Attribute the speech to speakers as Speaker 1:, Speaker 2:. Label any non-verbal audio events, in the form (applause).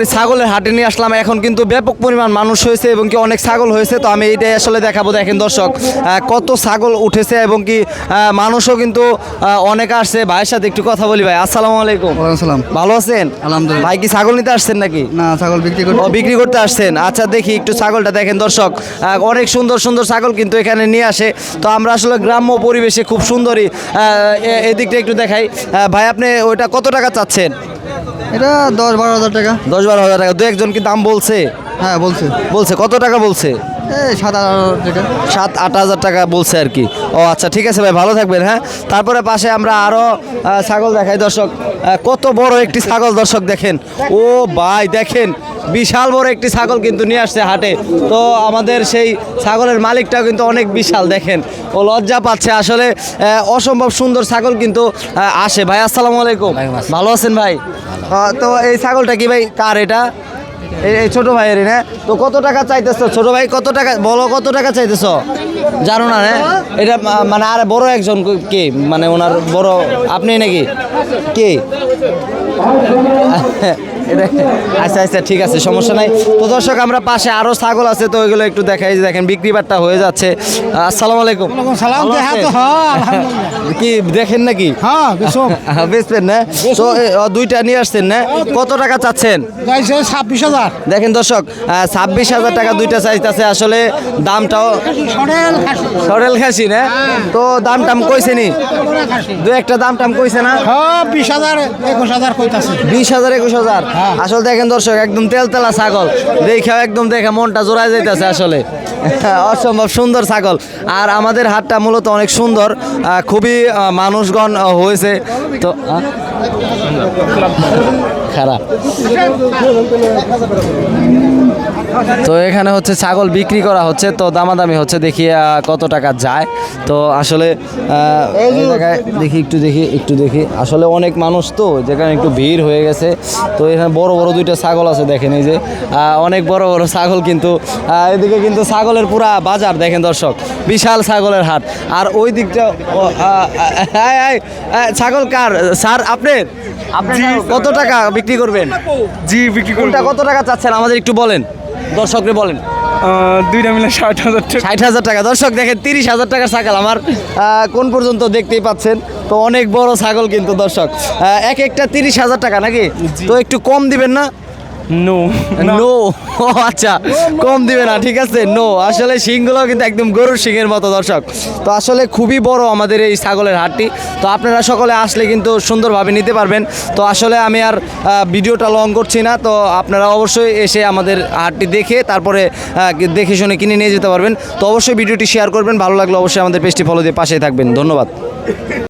Speaker 1: যাত্রাবাড়ি ছাগলের হাটে নিয়ে আসলাম। এখন কিন্তু ব্যাপক পরিমাণ মানুষ হয়েছে এবং কি অনেক ছাগল হয়েছে। তো আমি এইটাই আসলে দেখাবো। দেখেন দর্শক কত ছাগল উঠেছে এবং কি মানুষও কিন্তু অনেক আসছে। ভাইয়ের সাথে একটু কথা বলি ভাই। আসসালামু আলাইকুম।
Speaker 2: আসসালাম।
Speaker 1: ভালো আছেন?
Speaker 2: আলহামদুলিল্লাহ।
Speaker 1: ভাই কি ছাগল নিতে আসছেন নাকি?
Speaker 2: না ছাগল বিক্রি
Speaker 1: ও বিক্রি করতে আসছেন। আচ্ছা দেখি একটু ছাগলটা দেখেন দর্শক। অনেক সুন্দর সুন্দর ছাগল কিন্তু এখানে নিয়ে আসে। তো আমরা আসলে গ্রাম্য পরিবেশে খুব সুন্দরী এদিকটা একটু দেখাই। ভাই আপনি ওইটা কত টাকা চাচ্ছেন?
Speaker 2: এটা দশ বারো হাজার টাকা।
Speaker 1: দশ বারো হাজার টাকা। দু একজন কি দাম বলছে?
Speaker 2: হ্যাঁ বলছে।
Speaker 1: বলছে। কত টাকা বলছে?
Speaker 2: সাত আট হাজার টাকা
Speaker 1: সাত আট হাজার টাকা বলছে আর কি। ও আচ্ছা ঠিক আছে ভাই ভালো থাকবেন হ্যাঁ? তারপরে পাশে আমরা আরও ছাগল দেখাই দর্শক। কত বড় একটি ছাগল দর্শক দেখেন। ও ভাই দেখেন বিশাল বড় একটি ছাগল কিন্তু নিয়ে আসছে হাটে। তো আমাদের সেই ছাগলের মালিকটাও কিন্তু অনেক বিশাল দেখেন। ও লজ্জা পাচ্ছে আসলে অসম্ভব সুন্দর ছাগল কিন্তু আসে। ভাই আসসালামু আলাইকুম। ভালো আছেন ভাই? তো এই ছাগলটা কি ভাই কার এটা? এই ছোট ভাইয়ের না? তো কত টাকা চাইতেছ? ছোট ভাই, কত টাকা বলো, কত টাকা চাইতেছ? জানো না রে এটা মানে আর বড় একজন কে? মানে ওনার বড় আপনি নাকি? কে? আচ্ছা আচ্ছা ঠিক আছে সমস্যা নাই। তো দর্শক আমরা পাশে আরও ছাগল আছে তো ওইগুলো একটু দেখাই যে দেখেন বিক্রি বাট্টা হয়ে যাচ্ছে। আসসালামু আলাইকুম?
Speaker 3: হ্যাঁ
Speaker 1: কি দেখেন নাকি?
Speaker 3: হ্যাঁ
Speaker 1: বেচবেন না? তো দুইটা নিয়ে আসছেন না? কত টাকা চাচ্ছেন?
Speaker 3: ছাব্বিশ হাজার।
Speaker 1: দেখেন দর্শক ছাব্বিশ হাজার টাকা দুইটা চাইতেছে আসলে দামটাও
Speaker 3: সরেল খাসি।
Speaker 1: না? তো দাম টাম কইছে নি? দু একটা দাম টাম কইছে না?
Speaker 3: হ্যাঁ বিশ হাজার একুশ হাজার কইতাছে।
Speaker 1: বিশ হাজার একুশ হাজার। আসলে দেখেন দর্শক, একদম তেলতেলা ছাগল। দেখেও, একদম দেখে মনটা জোড়ায় যাইতেছে আসলে। অসম্ভব সুন্দর ছাগল। আর আমাদের হাটটা মূলত অনেক সুন্দর খুবই মানুষগণ হয়েছে। তো? খারাপ। তো এখানে হচ্ছে ছাগল বিক্রি করা হচ্ছে তো দামাদামি হচ্ছে দেখি কত টাকা যায়। তো আসলে এই জায়গায় দেখি একটু দেখি একটু দেখি। আসলে অনেক মানুষ তো যেখানে একটু ভিড় হয়ে গেছে। তো এখানে বড় বড় দুইটা ছাগল আছে দেখেন এই যে। অনেক বড় বড় ছাগল কিন্তু এদিকে কিন্তু ছাগলের পুরা বাজার দেখেন দর্শক। বিশাল ছাগলের হাট। আর ওই দিকটা ছাগল কার? স্যার আপনার আপনি কত টাকা বিক্রি করবেন?
Speaker 4: জি বিক্রি
Speaker 1: কোনটা কত টাকা চাচ্ছেন? আমাদের একটু বলেন। দর্শকরে বলেন।
Speaker 4: দুইটা মিলে ষাট হাজার টাকা।
Speaker 1: ষাট হাজার টাকা। দর্শক দেখেন তিরিশ হাজার টাকার ছাগল আমার কোন পর্যন্ত দেখতেই পাচ্ছেন? তো অনেক বড় ছাগল কিন্তু দর্শক। এক একটা তিরিশ হাজার টাকা নাকি? তো একটু কম দিবেন না?
Speaker 4: নো
Speaker 1: নো (laughs) ও আচ্ছা কম দিবে না ঠিক আছে? নো আসলে শিংগুলো কিন্তু একদম গরুর শিংয়ের মতো দর্শক। তো আসলে খুবই বড় আমাদের এই ছাগলের হাটটি। তো আপনারা সকলে আসলে কিন্তু সুন্দরভাবে নিতে পারবেন। তো আসলে আমি আর ভিডিওটা লং করছি না তো আপনারা অবশ্যই এসে আমাদের হাটটি দেখে তারপরে দেখে শুনে কিনে নিয়ে যেতে পারবেন। তো অবশ্যই ভিডিওটি শেয়ার করবেন ভালো লাগলে অবশ্যই আমাদের পেজটি ফলো দিয়ে পাশে থাকবেন। ধন্যবাদ।